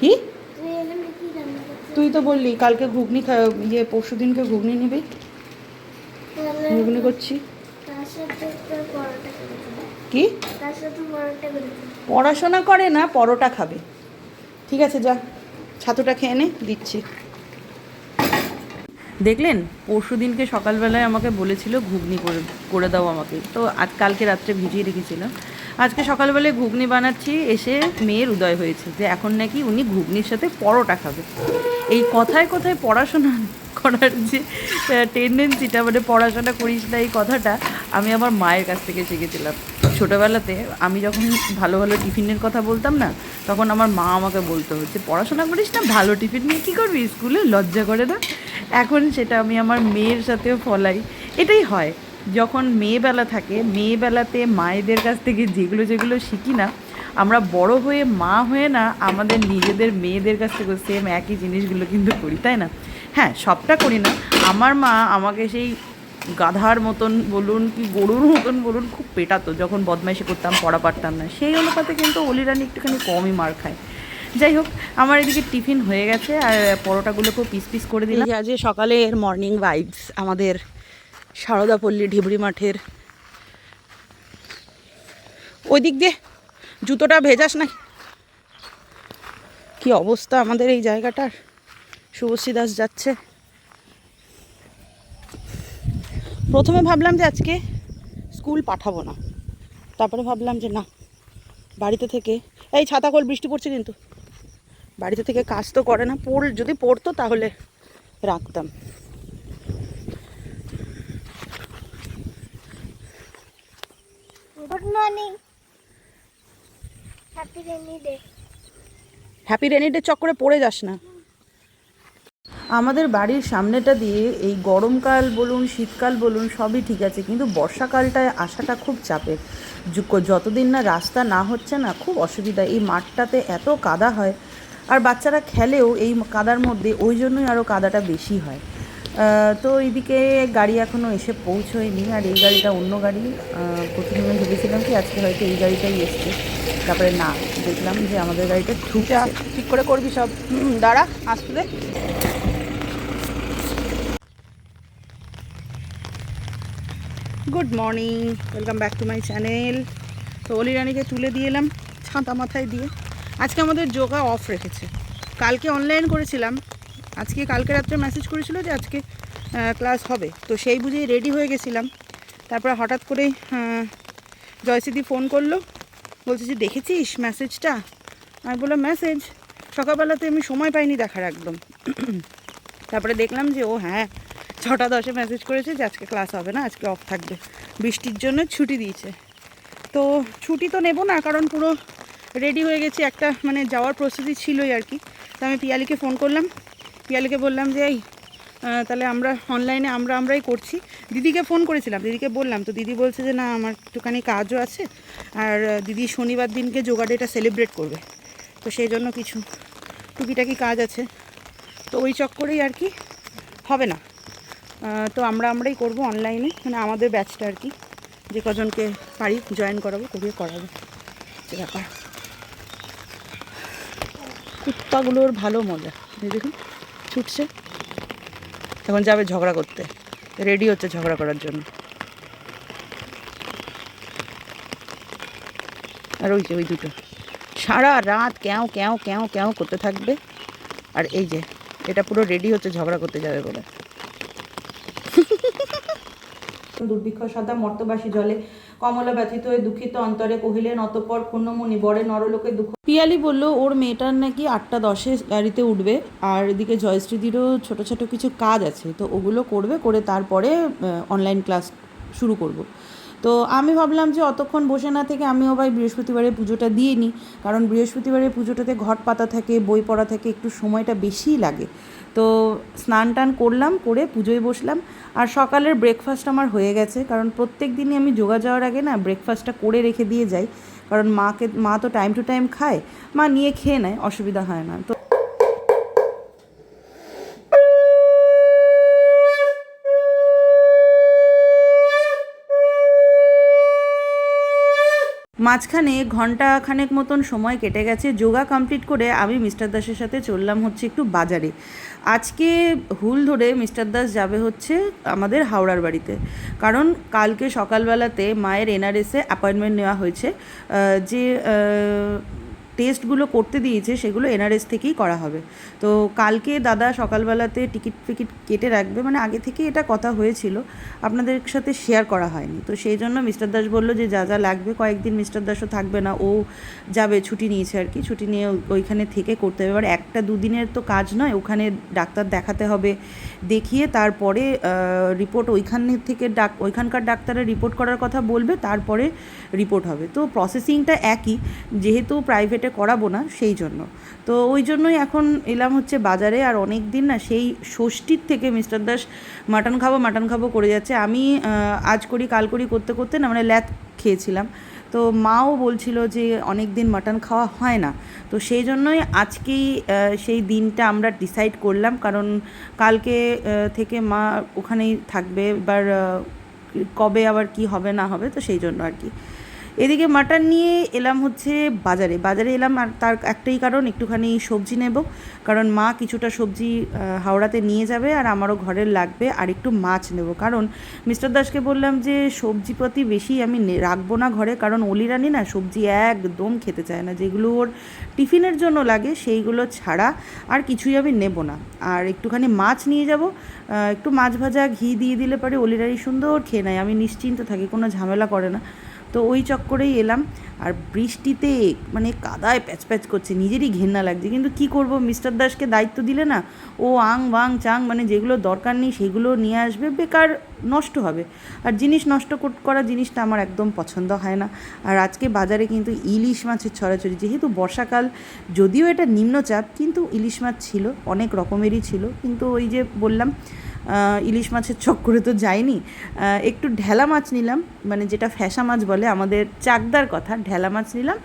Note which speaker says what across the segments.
Speaker 1: কি?
Speaker 2: তুই
Speaker 1: তো বললি কালকে ঘুগনি ইয়ে পরশু দিনকে ঘুগনি নিবি। ঘুগনি করছি। কি। পড়াশোনা করে না পরোটা খাবে। ঠিক আছে যা। ছাতুটা খেয়ে নে দিচ্ছি। দেখলেন পরশু দিনকে সকালবেলায় আমাকে বলেছিল ঘুগনি করে করে দাও আমাকে। তো আজ কালকে রাত্রে ভিজিয়ে রেখেছিলাম। আজকে সকালবেলায় ঘুগনি বানাচ্ছি, এসে মেয়ের উদয় হয়েছে যে এখন নাকি উনি ঘুগনির সাথে পরোটা খাবে। এই কথায় কথায় পড়াশোনা করার যে টেন্ডেন্সিটা মানে পড়াশোনা করিস না এই কথাটা আমি আমার মায়ের কাছ থেকে শিখেছিলাম। ছোটোবেলাতে আমি যখন ভালো ভালো টিফিনের কথা বলতাম না, তখন আমার মা আমাকে বলতো হচ্ছে পড়াশোনা করিস না, ভালো টিফিন নিয়ে কী করবি? স্কুলে লজ্জা করে না? এখন সেটা আমি আমার মেয়ের সাথেও ফলাই। এটাই হয়। যখন মেয়েবেলা থাকে, মেয়েবেলাতে মায়েদের কাছ থেকে যেগুলো যেগুলো শিখি না, আমরা বড় হয়ে মা হয়ে না আমাদের নিজেদের মেয়েদের কাছ থেকে সেম একই জিনিসগুলো কিন্তু করি, তাই না? হ্যাঁ সবটা করি না। আমার মা আমাকে সেই গাধার মতন বলুন কি গরুর মতন বলুন খুব পেটাতো, যখন বদমাইশি করতাম, পড়া পারতাম না। সেই অনুপাতে কিন্তু অলিরানি একটুখানি কমই মার খায়। যাই হোক, আমার এদিকে টিফিন হয়ে গেছে আর পরোটাগুলোকেও পিস পিস করে দিলাম। আজ সকালের মর্নিং ভাইবস আমাদের সারদাপল্লী ঢিবড়ি মাঠের। ওই দিক দিয়ে জুতোটা ভেজাস না কি অবস্থা আমাদের এই জায়গাটার? শুভশ্রী দাস যাচ্ছে। প্রথমে ভাবলাম যে আজকে স্কুল পাঠাবো না। তারপরে ভাবলাম যে না, বাড়িতে থেকে এই ছাতা খোল, বৃষ্টি পড়ছে কিন্তু। বাড়িতে থেকে কাজ তো করে না, পড় যদি পড়তো তাহলে রাখতাম।
Speaker 2: Good morning happy rainy day
Speaker 1: happy rainy day চক্করে পড়ে যাস না। আমাদের বাড়ির সামনেটা দিয়ে এই গরমকাল বলুন, শীতকাল বলুন, সবই ঠিক আছে, কিন্তু বর্ষাকালটায় আসাটা খুব চাপের। যতদিন না রাস্তা না হচ্ছে না, খুব অসুবিধা। এই মাঠটাতে এত কাদা হয়, আর বাচ্চারা খেলেও এই কাদার মধ্যে ওই জন্যই আরও কাদাটা বেশি হয়। তো এইদিকে গাড়ি এখনও এসে পৌঁছয়নি, আর এই গাড়িটা অন্য গাড়ি প্রথমে ভেবেছিলাম কি আজকে হয়তো এই গাড়িটাই এসছে। তারপরে না, দেখলাম যে আমাদের গাড়িটা ঢুকছে। ঠিক করে করবি সব। দাঁড়া, আসতে good morning welcome back to my channel তো অলি রানীকে তুলে দিয়ে এলাম, ছাতা মাথায় দিয়ে। আজকে আমাদের যোগা অফ রেখেছে। কালকে অনলাইন করেছিলাম আজকে কালকে রাত্রে মেসেজ করেছিল যে আজকে ক্লাস হবে। তো সেই বুঝেই রেডি হয়ে গেছিলাম। তারপরে হঠাৎ আহ, জয়সিদি ফোন করল। বলছে যে দেখেছিস মেসেজটা আমি বললাম মেসেজ সকালবেলাতে আমি সময় পাইনি দেখার একদম। তারপরে দেখলাম যে ও হ্যাঁ ছটা দশে মেসেজ করেছে যে আজকে ক্লাস হবে না আজকে অফ থাকবে। বৃষ্টির জন্য ছুটি দিয়েছে। তো ছুটি তো নেব না কারণ পুরো রেডি হয়ে গেছি। একটা মানে যাওয়ার প্রস্তুতি ছিলই আর কি। তো আমি পিয়ালিকে ফোন করলাম। পিয়ালিকে বললাম যে, এই তাহলে আমরা অনলাইনে আমরা, আমরাই করছি। দিদিকে ফোন করেছিলাম, দিদিকে বললাম, তো দিদি বলছে যে, না, আমার একটুখানি কাজও আছে। আর দিদি শনিবার দিনকে যোগা ডেটা সেলিব্রেট করবে। তো সেই জন্য কিছু টুকিটাকি কাজ আছে। তো ওই চক্করেই আর কি হবে না। তো আমরা, আমরাই করব অনলাইনে মানে আমাদের ব্যাচটা আর কি। যে কজনকে পারি জয়েন করাবো, করিয়ে করাবো। সে ব্যাপার। কুত্তাগুলোর ভালো মজা। দেখুন। ছুটছে। এখন যাবে ঝগড়া করতে। রেডি হচ্ছে ঝগড়া করার জন্য। আর ওই যে, ওই দুটো। সারা রাত ক্যাও ক্যাও ক্যাও ক্যাও করতে থাকবে। আর এই যে, এটা পুরো রেডি হচ্ছে ঝগড়া করতে যাবে বলে। দুর্ভিক্ষ সদা মর্তবাসী জলে কমলা ব্যথিত হয়ে দুঃখিত অন্তরে কহিলেন, অতঃপর ক্ষুণ্ণমণি বরে নরলোকে দুঃখ পিয়ালি বলল, ওর মেয়েটার নাকি আটটা দশে গাড়িতে উঠবে, আর এদিকে জয়শ্রীদিরও ছোট ছোট কিছু কাজ আছে, তো ওগুলো করবে, করে তারপরে অনলাইন ক্লাস শুরু করব। তো আমি ভাবলাম যে অতক্ষণ বসে না থেকে আমিও ভাই বৃহস্পতিবারে পুজোটা দিয়ে নিই, কারণ বৃহস্পতিবারে পুজোটাতে ঘট পাতা থাকে, বই পড়া থাকে, একটু সময়টা বেশিই লাগে। তো স্নান টান করলাম, করে পুজোয় বসলাম। আর সকালের ব্রেকফাস্ট আমার হয়ে গেছে, কারণ প্রত্যেক দিনই আমি যোগা যাওয়ার আগে না ব্রেকফাস্টটা করে রেখে দিয়ে যাই। কারণ মাকে, মা তো টাইম টু টাইম খায়, মা নিয়ে খেয়ে নেয়, অসুবিধা হয় না। তো মাঝখানে ঘণ্টা খানেক মতন সময় কেটে গেছে। যোগা কমপ্লিট করে আমি মিস্টার দাসের সাথে চললাম হচ্ছে একটু বাজারে। আজকে হুল ধরে মিস্টার দাস যাবে হচ্ছে আমাদের হাওড়ার বাড়িতে। কারণ কালকে সকালবেলাতে মায়ের এনআরএসে অ্যাপয়েন্টমেন্ট নেওয়া হয়েছে। যে টেস্টগুলো করতে দিয়েছে, সেগুলো এনআরএস থেকেই করা হবে। তো কালকে দাদা সকালবেলাতে টিকিট ফিকিট কেটে রাখবে মানে আগে থেকে এটা কথা হয়েছিল, আপনাদের সাথে শেয়ার করা হয়নি। তো সেই জন্য মিস্টার দাস বলল যে, যা যা লাগবে, কয়েকদিন মিস্টার দাসও থাকবে না, ও যাবে, ছুটি নিয়েছে আর কি, ছুটি নিয়ে ওইখানে থেকে করতে হবে। এবার একটা দুদিনের তো কাজ নয়, ওখানে ডাক্তার দেখাতে হবে, দেখিয়ে তারপরে রিপোর্ট ওইখান থেকে ডাক, ওইখানকার ডাক্তারের রিপোর্ট করার কথা বলবে, তারপরে রিপোর্ট হবে। তো প্রসেসিংটা একই, যেহেতু প্রাইভেটে করাবো না, সেই জন্য। তো ওই জন্যই এখন এলাম হচ্ছে বাজারে, আর অনেক দিন না সেই ষষ্ঠীর থেকে মিস্টার দাস মাটন খাব মাটন খাব করে যাচ্ছে। আমি আজ করি, কাল করি করতে করতে না মানে ল্যাথ খেয়েছিলাম। তো মাও বলছিল যে অনেক দিন মাটন খাওয়া হয় না। তো সেই জন্যই আজকেই সেই দিনটা আমরা ডিসাইড করলাম। কারণ কালকে থেকে মা ওখানেই থাকবে, এবার কবে আবার কি হবে না হবে, তো সেই জন্য আর কি। এদিকে মাটন নিয়ে এলাম হচ্ছে বাজারে। বাজারে এলাম আর তার একটাই কারণ, একটুখানি সবজি নেব। কারণ মা কিছুটা সবজি হাওড়াতে নিয়ে যাবে আর আমারও ঘরের লাগবে আর একটু মাছ নেব। কারণ মিস্টার দাসকে বললাম যে, সবজিপাতি বেশি আমি রাখব না ঘরে। কারণ অলিরানি না সবজি একদম খেতে চায় না। যেগুলো ওর টিফিনের জন্য লাগে, সেইগুলো ছাড়া আর কিছুই আমি নেব না। আর একটুখানি মাছ নিয়ে যাব। একটু মাছ ভাজা ঘি দিয়ে দিলে পরে। অলিরানি সুন্দর খেয়ে নেয়। আমি নিশ্চিন্ত থাকি, কোনো ঝামেলা করে না। তো ওই চক্করেই এলাম। আর বৃষ্টিতে মানে কাদায় প্যাচ প্যাচ করছে, নিজেরই ঘেন্না লাগছে। কিন্তু কি করব? মিস্টার দাসকে দায়িত্ব দিলে না, ও আং বাং চাং মানে যেগুলো দরকার নেই সেগুলো নিয়ে আসবে, বেকার নষ্ট হবে। আর জিনিস নষ্ট করা জিনিসটা আমার একদম পছন্দ হয় না। আর আজকে বাজারে কিন্তু ইলিশ মাছের ছড়াছড়ি, যেহেতু বর্ষাকাল, যদিও এটা নিম্নচাপ, কিন্তু ইলিশ মাছ ছিল, অনেক রকমেরই ছিল। কিন্তু ওই যে বললাম ইলিশ মাছের চক্করে তো যাইনি। একটু ঢেলা মাছ নিলাম মানে যেটা ফ্যাসা মাছ বলে, আমাদের চাকদার কথা, ঢেলা মাছ নিলাম।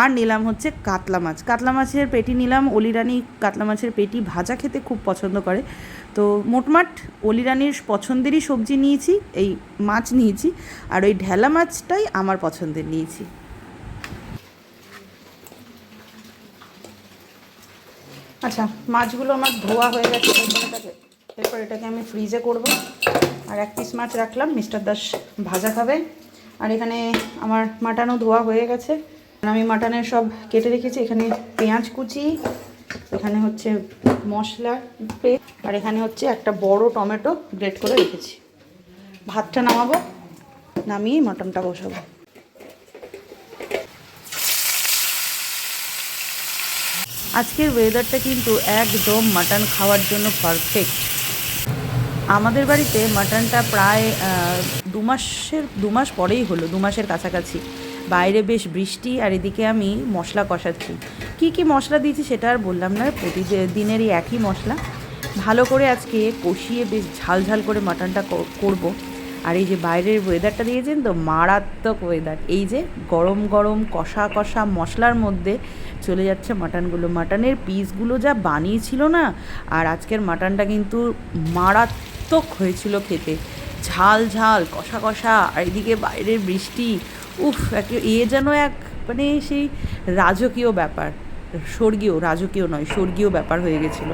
Speaker 1: আর নিলাম হচ্ছে কাতলা মাছ। কাতলা মাছের পেটি নিলাম, অলিরানি কাতলা মাছের পেটি ভাজা খেতে খুব পছন্দ করে। তো মোটমাট অলিরানির পছন্দেরই সবজি নিয়েছি, এই মাছ নিয়েছি, আর ওই ঢেলা মাছটাই আমার পছন্দের নিয়েছি। আচ্ছা মাছগুলো আমার ধোয়া হয়ে গেছে। এরপর এটাকে আমি ফ্রিজে করব। আর এক পিস মাছ রাখলাম মিস্টার দাস ভাজা খাবে। আর এখানে আমার মাটনও ধোয়া হয়ে গেছে। আমি মাটনের সব কেটে রেখেছি, এখানে পেঁয়াজ কুচি, এখানে হচ্ছে মশলা পেস্ট আর এখানে হচ্ছে একটা বড় টমেটো গ্রেট করে রেখেছি। ভাতটা নামাবো, নামিয়ে মাটনটা বসাবো। আজকের ওয়েদারটা কিন্তু একদম মাটন খাওয়ার জন্য পারফেক্ট আমাদের বাড়িতে মাটনটা প্রায় দু মাসের, দু মাস পরেই হলো, দু মাসের কাছাকাছি। বাইরে বেশ বৃষ্টি আর এদিকে আমি মশলা কষাচ্ছি। কি কি মশলা দিয়েছি সেটা আর বললাম না প্রতিদিনেরই একই মশলা। ভালো করে আজকে কষিয়ে বেশ ঝাল ঝাল করে মাটনটা করব। আর এই যে বাইরের ওয়েদারটা দিয়েছেন তো মারাত্মক ওয়েদার এই যে গরম গরম, কষা কষা মশলার মধ্যে চলে যাচ্ছে মাটনগুলো। মাটনের পিসগুলো যা বানিয়েছিল না, আর আজকের মাটনটা কিন্তু মারাত্মক হয়েছিল খেতে। ঝাল ঝাল, কষা কষা, আর এদিকে বাইরের বৃষ্টি, উফ এ যেন এক মানে সেই রাজকীয় ব্যাপার। স্বর্গীয়, রাজকীয় নয়, স্বর্গীয় ব্যাপার হয়ে গেছিল।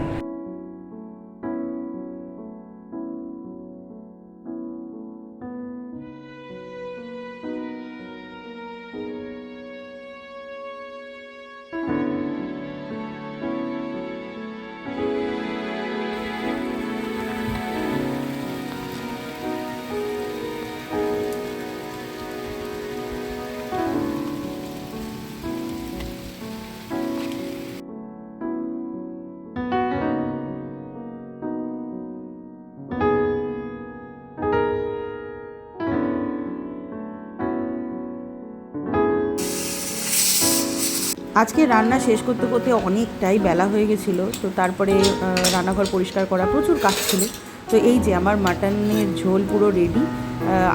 Speaker 1: আজকে রান্না শেষ করতে করতে অনেকটাই বেলা হয়ে গেছিল তো তারপরে রান্নাঘর পরিষ্কার করা প্রচুর কাজ ছিল। তো এই যে আমার মাটনের ঝোল পুরো রেডি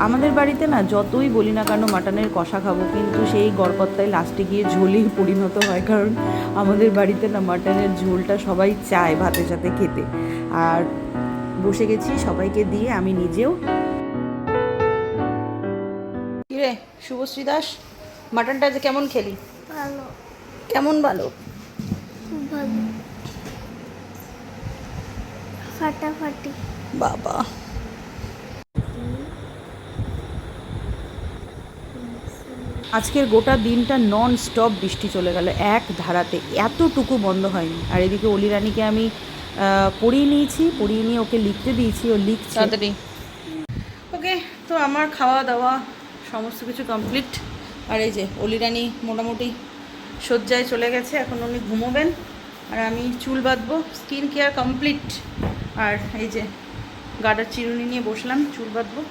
Speaker 1: আমাদের বাড়িতে না যতই বলি না কেন মাটনের কষা খাব কিন্তু সেই গড়পত্তায় লাস্টে গিয়ে ঝোলেই পরিণত হয় কারণ আমাদের বাড়িতে না মাটনের ঝোলটা সবাই চায় ভাতের সাথে খেতে। আর বসে গেছি সবাইকে দিয়ে আমি নিজেও। কিরে শুভশ্রী দাস মাটনটা যে কেমন খেলি?
Speaker 2: ভালো।
Speaker 1: কেমন ভালো?
Speaker 2: ফাটাফাটি।
Speaker 1: বাবা। আজকের গোটা দিনটা নন স্টপ বৃষ্টি চলে গেল এক ধারাতে। এতটুকু বন্ধ হয়নি। আর এদিকে অলিরানিকে আমি পড়িয়ে নিয়েছি পড়িয়ে নিয়ে ওকে লিখতে দিয়েছি ও লিখছে। ওকে তো আমার খাওয়া দাওয়া সমস্ত কিছু কমপ্লিট আর এই যে অলিরানি মোটামুটি শয্যায় চলে গেছে, এখন উনি ঘুমোবেন। আর আমি চুল বাঁধবো, স্কিন কেয়ার কমপ্লিট। আর এই যে গাডার চিরুনি নিয়ে বসলাম, চুল বাঁধবো।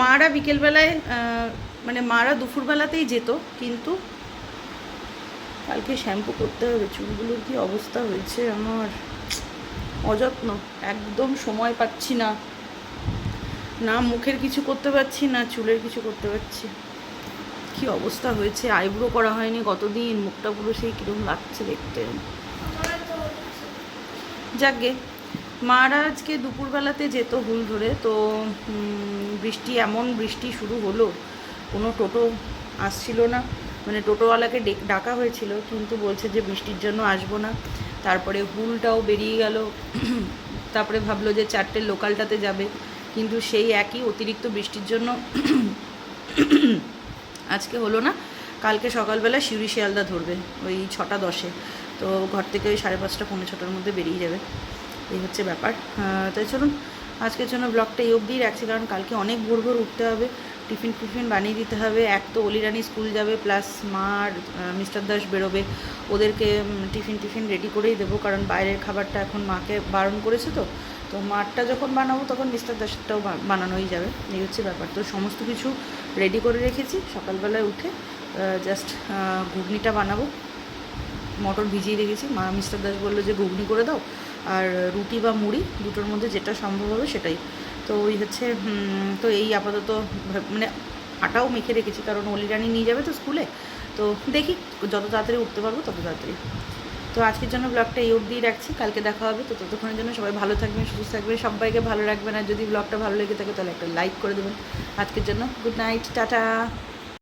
Speaker 1: মারা বিকেলবেলায় মানে মারা দুপুরবেলাতেই যেত, কিন্তু কালকে শ্যাম্পু করতে হবে, চুলগুলোর কি অবস্থা হয়েছে আমার? অযত্ন, একদম সময় পাচ্ছি না। না মুখের কিছু করতে পারছি না, চুলের কিছু করতে পারছি। কি অবস্থা হয়েছে? আইব্রো করা হয়নি কতদিন? মুখটা পুরো সেই কীরকম লাগছে দেখতে। যাকগে মারা আজকে দুপুরবেলাতে যেত হুল ধরে, তো বৃষ্টি, এমন বৃষ্টি শুরু হলো, কোনো টোটো আসছিল না। মানে টোটোওয়ালাকে ডাকা হয়েছিল, কিন্তু বলছে যে বৃষ্টির জন্য আসব না। তারপরে হুলটাও বেরিয়ে গেল। তারপরে ভাবলো যে চারটে লোকালটাতে যাবে। কিন্তু সেই একই অতিরিক্ত বৃষ্টির জন্য আজকে হলো না, কালকে সকালবেলা শিউরি শিয়ালদা ধরবে, ওই ছটা দশে। তো ঘর থেকে ওই সাড়ে পাঁচটা, পৌনে ছটার মধ্যে বেরিয়ে যাবে। এই হচ্ছে ব্যাপার। তাই চলুন, আজকের জন্য ব্লগটা এই অবধিই রাখছি, কারণ কালকে অনেক ভোর ভোর উঠতে হবে, টিফিন টিফিন বানিয়ে দিতে হবে। এক তো অলিরানি স্কুল যাবে, প্লাস মা আর মিস্টার দাস বেরোবে। ওদেরকে টিফিন টিফিন রেডি করেই দেবো, কারণ বাইরের খাবারটা এখন মাকে বারণ করেছে তো। তো মাঠটা যখন বানাবো তখন মিস্টার দাসটাও বানানোই যাবে, এই হচ্ছে ব্যাপার। তো সমস্ত কিছু রেডি করে রেখেছি, সকালবেলায় উঠে জাস্ট ঘুগনিটা বানাবো। মটর ভিজিয়ে রেখেছি, মা মিস্টার দাস বলল যে ঘুগনি করে দাও, আর রুটি বা মুড়ি, দুটোর মধ্যে যেটা সম্ভব হবে সেটাই। তো ওই হচ্ছে তো এই আপাতত মানে আটাও মেখে রেখেছি, কারণ অলিরানি নিয়ে যাবে তো স্কুলে, তো দেখি যত তাড়াতাড়ি উঠতে পারব তত তাড়াতাড়ি। তো আজকের জন্য ব্লগটা এই অবধিই রাখছি। কালকে দেখা হবে। তো ততক্ষণের জন্য সবাই ভালো থাকবেন, সুস্থ থাকবেন, সবাইকে ভালো রাখবেন। আর যদি ব্লগটা ভালো লেগে থাকে, তাহলে একটা লাইক করে দেবেন। আজকের জন্য গুড নাইট টাটা।